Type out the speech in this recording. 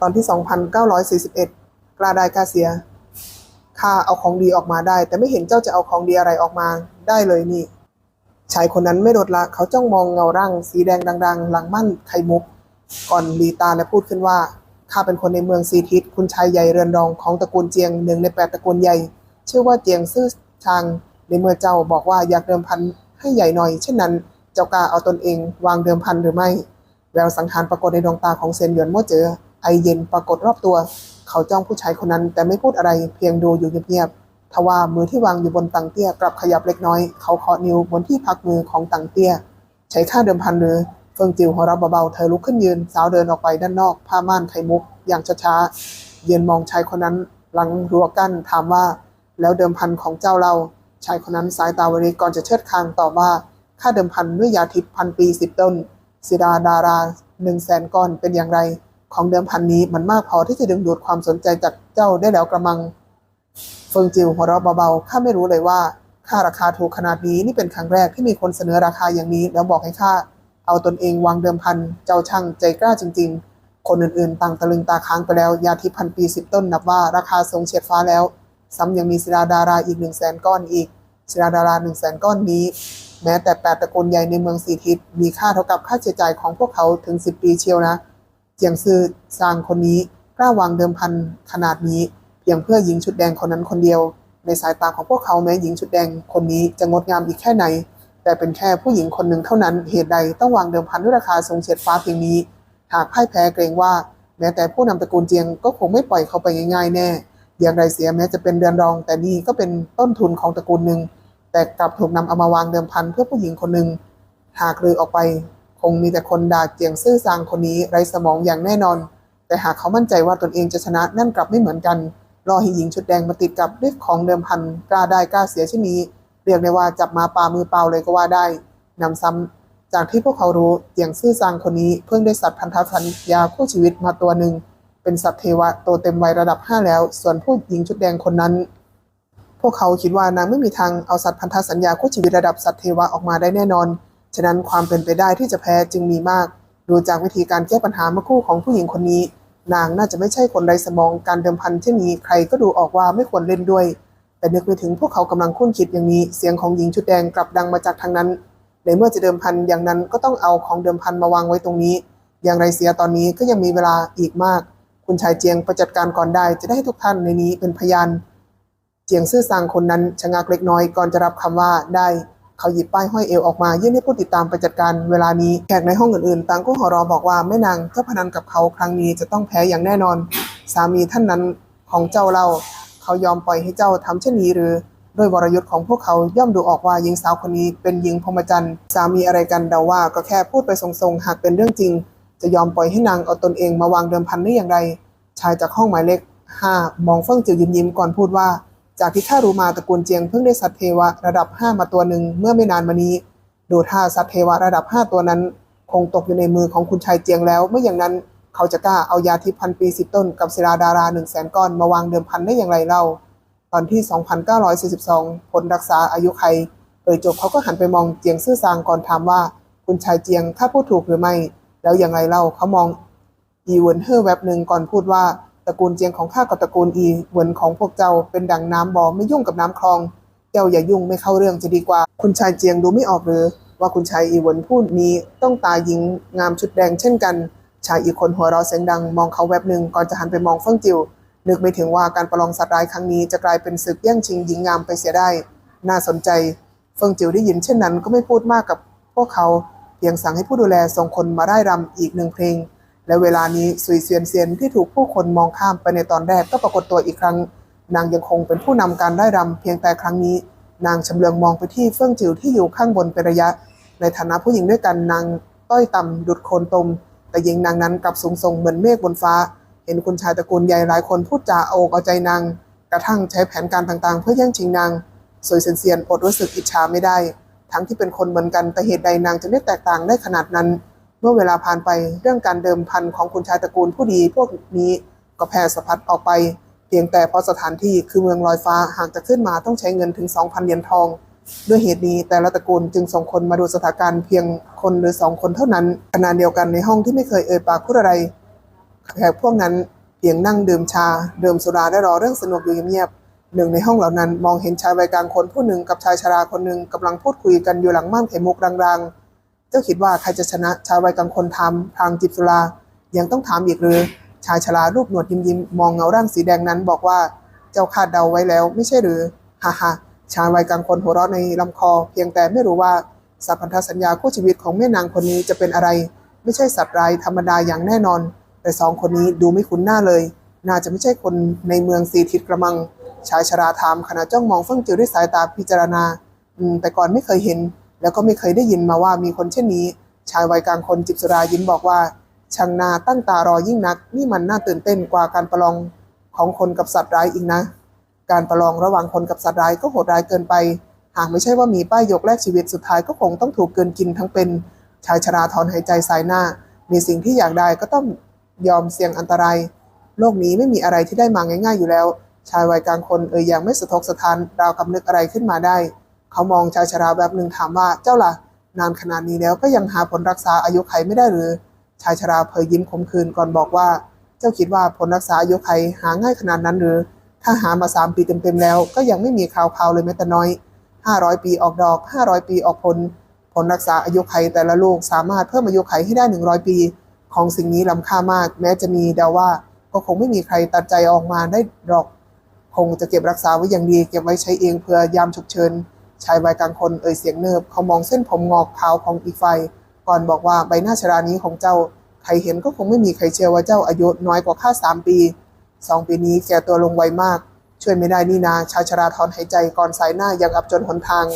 ตอนที่ 2941 กล้าได้กล้าเสียข้าเอาของดีออกมาได้ แต่ไม่เห็นเจ้าจะเอาของดีอะไรออกมาได้เลยนี่ ชายคนนั้นไม่ลดละเขาจ้องมองเงาร่าง สีแดงดัง ๆ หลังมั่นไข่มุก ก่อนลีตาและพูดขึ้นว่าข้าเป็นคนในเมืองซีทิศคุณชายใหญ่เรือนรองของตระกูลเจียงหนึ่งในแปดตระกูลใหญ่ ชื่อว่าเจียงซื่อชางในเมื่อเจ้าบอกว่าอยากเดิมพันให้ใหญ่หน่อย เช่นนั้น เจ้ากล้าเอาตนเอง วางเดิมพันหรือไม่ แววสังหารปรากฏในดวงตาของเซนหยวนโม่เจอ ไอเย็นปรากฏรอบตัว เขาจ้องผู้ชายคนนั้น แต่ไม่พูดอะไรเพียงดูอยู่เงียบๆทว่ามือที่วางอยู่บนตังเตี้ยกลับขยับเล็กน้อย เขาเคาะนิ้วบนที่พักมือของตังเตี้ย ใช้ค่าเดิมพันหรือเฟิงจิวหัวเราะเบาๆเธอลุกขึ้นยืน สาวเดินออกไปด้านนอก ผ้าม่านไขมุก อย่างช้าๆยืนมองชายคนนั้น หลังรั้วกั้นถามว่า แล้วเดิมพันของเจ้าเรา ชายคนนั้นสายตาวริก่อนจะเชิดคางตอบว่าค่าเดิมพันด้วยยาทิพย์พันปีสิบต้นศิดาดาราหนึ่งแสนก้อนเป็นอย่างไร ของเดิมพันนี้มันมากพอที่จะดึงดูดความสนใจจากเจ้าได้แล้วกระมัง เฟิงจิวหัวเราะเบาๆข้าไม่รู้เลยว่าค่าราคาถูกขนาดนี้นี่เป็นครั้งแรกที่มีคนเสนอราคาอย่างนี้ แล้วบอกให้ข้าเอาตนเองวางเดิมพันเจ้าช่างใจกล้าจริง ๆ คนอื่นๆ ต่างตะลึงตาค้างไปแล้วยาทิพันปีสิบต้นนับว่าราคาสูงเฉียดฟ้าแล้ว ซ้ำยังมีศิลาดาราอีกหนึ่งแสนก้อนอีกศิลาดาราหนึ่งแสนก้อนนี้ แม้แต่แปดตระกูลใหญ่ในเมืองสีทิศมีค่าเท่ากับค่าใช้จ่ายของพวกเขาถึงสิบปีเชียวนะ เจียงซือซางคนนี้กล้าวางเดิมพันขนาดนี้ เพียงเพื่อหญิงชุดแดงคนนั้นคนเดียว ในสายตาของพวกเขาแม้หญิงชุดแดงคนนี้จะงดงามอีกแค่ไหน แต่เป็นแค่ผู้หญิงคนหนึ่งเท่านั้นเหตุใดต้องวางเดิมพันด้วยราคาสูงเฉียดฟ้าเพียงนี้ หากพ่ายแพ้เกรงว่า แม้แต่ผู้นำตระกูลเจียงก็คงไม่ปล่อยเขาไปง่ายๆแน่อย่างไรเสียแม้จะเป็นเดือนรอง แต่นี่ก็เป็นต้นทุนของตระกูลหนึ่งแต่กลับถูกนำเอามาวางเดิมพันเพื่อผู้หญิงคนหนึ่งหากลือออกไป คงมีแต่คนด่าเจียงซื่อซางคนนี้ไร้สมองอย่างแน่นอน แต่หากเขามั่นใจว่าตนเองจะชนะนั่นกลับไม่เหมือนกัน รอให้หญิงชุดแดงมาติดกับด้วยของเดิมพันกล้าได้กล้าเสียเช่นนี้ เรียกได้ว่าจับมาปามือเปล่าเลยก็ว่าได้นำซ้ำจากที่พวกเขารู้เจียงซื่อซางคนนี้เพิ่งได้สัตว์พันธสัญญาคู่ชีวิตมาตัวหนึ่งเป็นสัตว์เทวะโตเต็มวัยระดับ 5 แล้ว ส่วนผู้หญิงชุดแดงคนนั้น พวกเขาคิดว่านางไม่มีทางเอาสัตว์พันธสัญญาคู่ชีวิตระดับสัตว์เทวะออกมาได้แน่นอน ฉะนั้นความเป็นไปได้ที่จะแพ้จึงมีมาก ดูจากวิธีการแก้ปัญหาเมื่อคู่ของผู้หญิงคนนี้ นางน่าจะไม่ใช่คนไร้สมองการเดิมพันเช่นนี้ใครก็ดูออกว่าไม่ควรเล่นด้วย แต่นึกไปถึงพวกเขากำลังคุ้นคิดอย่างนี้เสียงของหญิงชุดแดงกลับดังมาจากทางนั้นในเมื่อจะเดิมพันอย่างนั้นก็ต้องเอาของเดิมพันมาวางไว้ตรงนี้ อย่างไรเสียตอนนี้ก็ยังมีเวลาอีกมาก คุณชายเจียงไปจัดการก่อนได้จะได้ให้ทุกท่านในนี้เป็นพยาน เจียงซื่อซางคนนั้นชะงักเล็กน้อยก่อนจะรับคำว่าได้ เขาหยิบป้ายห้อยเอวออกมายื่นให้ผู้ติดตามไปจัดการเวลานี้แขกในห้องอื่นๆต่างก็หัวเราะบอกว่าแม่นางถ้าพนันกับเขาครั้งนี้จะต้องแพ้อย่างแน่นอน สามีท่านนั้นของเจ้าเล่าเขายอมปล่อยให้เจ้าทำเช่นนี้หรือด้วยวรยุทธ์ของพวกเขาย่อมดูออกว่าหญิงสาวคนนี้เป็นหญิงพรหมจรรย์สามีอะไรกันเดาว่าก็แค่พูดไปทรงๆหากเป็นเรื่องจริง จะยอมปล่อยให้นางเอาตนเองมาวางเดิมพันได้อย่างไร ชายจากห้องหมายเลขห้ามองเฟิ่งจิวยิ้มยิ้มๆก่อนพูดว่า จากที่ข้ารู้มาตระกูลเจียงเพิ่งได้สัตว์เทวะระดับ 5 มาตัวหนึ่งเมื่อไม่นานมานี้ ดูท่าสัตว์เทวะระดับ 5 ตัวนั้น คงตกอยู่ในมือของคุณชายเจียงแล้วไม่อย่างนั้น เขาจะกล้าเอายาทิพย์พันปีสิบต้นกับศิลาดารา1 0 0 0 0แสนก้อนมาวางเดิมพันได้อย่างไรเล่า ตอนที่ 2942ผลรักษาอายุไขเอ่ยจบเขาก็หันไปมองเจียงซื่อซางก่อนถามว่า คุณชายเจียงข้าพูดถูกหรือไม่ แล้วอย่างไรเล่าเขามองอีเวนเฮ่อแวบหนึ่งก่อนพูดว่า ตระกูลเจียงของข้ากับตระกูลอีเหวินของพวกเจ้าเป็นดังน้ำบ่อไม่ยุ่งกับน้ำคลองเจ้าอย่ายุ่งไม่เข้าเรื่องจะดีกว่า คุณชายเจียงดูไม่ออกหรือว่าคุณชายอีเหวินพูดนี้ต้องตาหญิงงามชุดแดงเช่นกัน ชายอีกคนหัวเราะเสียงดังมองเขาแวบหนึ่งก่อนจะหันไปมองเฟิ่งจิวนึกไม่ถึงว่าการประลองสัตว์ร้ายครั้งนี้จะกลายเป็นศึกแย่งชิงหญิงงามไปเสียได้ น่าสนใจ เฟิงจิวได้ยินเช่นนั้นก็ไม่พูดมากกับพวกเขาเพียงสั่งให้ผู้ดูแลส่งคนมาได้รำอีกหนึ่งเพลง และเวลานี้ซุยเซียนเซียนที่ถูกผู้คนมองข้ามไปในตอนแรกก็ปรากฏตัวอีกครั้ง นางยังคงเป็นผู้นำการได้รำเพียงแต่ครั้งนี้ นางชำเลืองมองไปที่เฟิ่องจิ๋วที่อยู่ข้างบนเป็นระยะ ในฐานะผู้หญิงด้วยกันนางต้อยต่ำดุดโคนตม แต่หญิงนางนั้นกลับสูงส่งเหมือนเมฆบนฟ้า เห็นคุณชายตระกูลใหญ่หลายคนพูดจาเอกเอาใจนาง กระทั่งใช้แผนการต่างๆ เพื่อแย่งชิงนางสวยเซียนๆอดรู้สึกอิจฉาไม่ได้ ทั้งที่เป็นคนเหมือนกันแต่เหตุใดนางจะไม่แตกต่างได้ขนาดนั้น เมื่อเวลาผ่านไปเรื่องการเดิมพันของคุณชายตระกูลผู้ดีพวกนี้ก็แพ่สะพัดออกไปเพียงแต่เพราะสถานที่คือเมืองลอยฟ้าหากจะขึ้นมาต้องใช้เงินถึง 2,000 เหรียญทอง ด้วยเหตุนี้แต่ละตระกูลจึงส่งคนมาดูสถานการณ์เพียงคนหรือสองคนเท่านั้นขณะเดียวกันในห้องที่ไม่เคยเอ่ยปากพูดอะไรแขกพวกนั้นเพียงนั่งดื่มชาดื่มสุราได้รอเรื่องสนุกอยู่เงียบๆหนึ่งในห้องเหล่านั้นมองเห็นชายวัยกลางคนผู้หนึ่งกับชายชราคนหนึ่งกำลังพูดคุยกันอยู่หลังม่านไขมุกรางๆ เจ้าคิดว่าใครจะชนะชายวัยกลางคนทำทางจิบสุรายังต้องถามอีกหรือ ชายชรารูปหนวดยิ้มยิ้มมองเงาร่างสีแดงนั้นบอกว่าเจ้าคาดเดาไว้แล้วไม่ใช่หรือฮ่าฮ่าชายวัยกลางคนหัวเราะในลำคอ เพียงแต่ไม่รู้ว่าสัพพันธสัญญาคู่ชีวิตของแม่นางคนนี้จะเป็นอะไร ไม่ใช่สัตว์ร้ายธรรมดาอย่างแน่นอน แต่สองคนนี้ดูไม่คุ้นหน้าเลย น่าจะไม่ใช่คนในเมืองสีทิศกระมัง ชายชราถามขณะจ้องมองเฟื่องจิวด้วยสายตาพิจารณาอืมแต่ก่อนไม่เคยเห็น แล้วก็ไม่เคยได้ยินมาว่ามีคนเช่นนี้ ชายวัยกลางคนจิบสุรายิ้มบอกว่าช่างนาตั้งตารอยิ่งนัก นี่มันน่าตื่นเต้นกว่าการประลองของคนกับสัตว์ร้ายอีกนะ การประลองระหว่างคนกับสัตว์ร้ายก็โหดร้ายเกินไป หากไม่ใช่ว่ามีป้ายยกแลกชีวิตสุดท้ายก็คงต้องถูกเกินกินทั้งเป็น ชายชราถอนหายใจสายหน้า มีสิ่งที่อยากได้ก็ต้องยอมเสี่ยงอันตราย โลกนี้ไม่มีอะไรที่ได้มาง่าย ๆ อยู่แล้ว ชายวัยกลางคนเอ่ยอย่างไม่สะทกสะท้านราวกับนึกอะไรขึ้นมาได้ เขามองชายชราแบบหนึ่งถามว่าเจ้าล่ะ นานขนาดนี้แล้วก็ยังหาผลรักษาอายุไขไม่ได้หรือ ชายชราเผยยิ้มขมขื่นก่อนบอกว่า เจ้าคิดว่าผลรักษาอายุไขหาง่ายขนาดนั้นหรือ ถ้าหามาสามปีเต็มๆแล้ว ก็ยังไม่มีข่าวข่าวเลยแม้แต่น้อย500ปีออกดอก500ปีออกผล ผลรักษาอายุไขแต่ละลูกสามารถเพิ่มอายุไขให้ได้100ปี ของสิ่งนี้ล้ำค่ามาก แม้จะมีเดาว่าก็คงไม่มีใครตัดใจออกมาได้หรอก คงจะเก็บรักษาไว้อย่างดี เก็บไว้ใช้เองเพื่อยามฉุกเฉิน ชายวัยกลางคนเอ่ยเสียงเนิบเขามองเส้นผมงอกขาวของอีกฝ่ายก่อนบอกว่าใบหน้าชรานี้ของเจ้า ใครเห็นก็คงไม่มีใครเชื่อว่าเจ้าอายุน้อยกว่าข้าสามปีสองปีนี้แก่ตัวลงไวมาก ช่วยไม่ได้นี่นาชายชราถอนหายใจก่อนสายหน้ายังอับจนหนทาง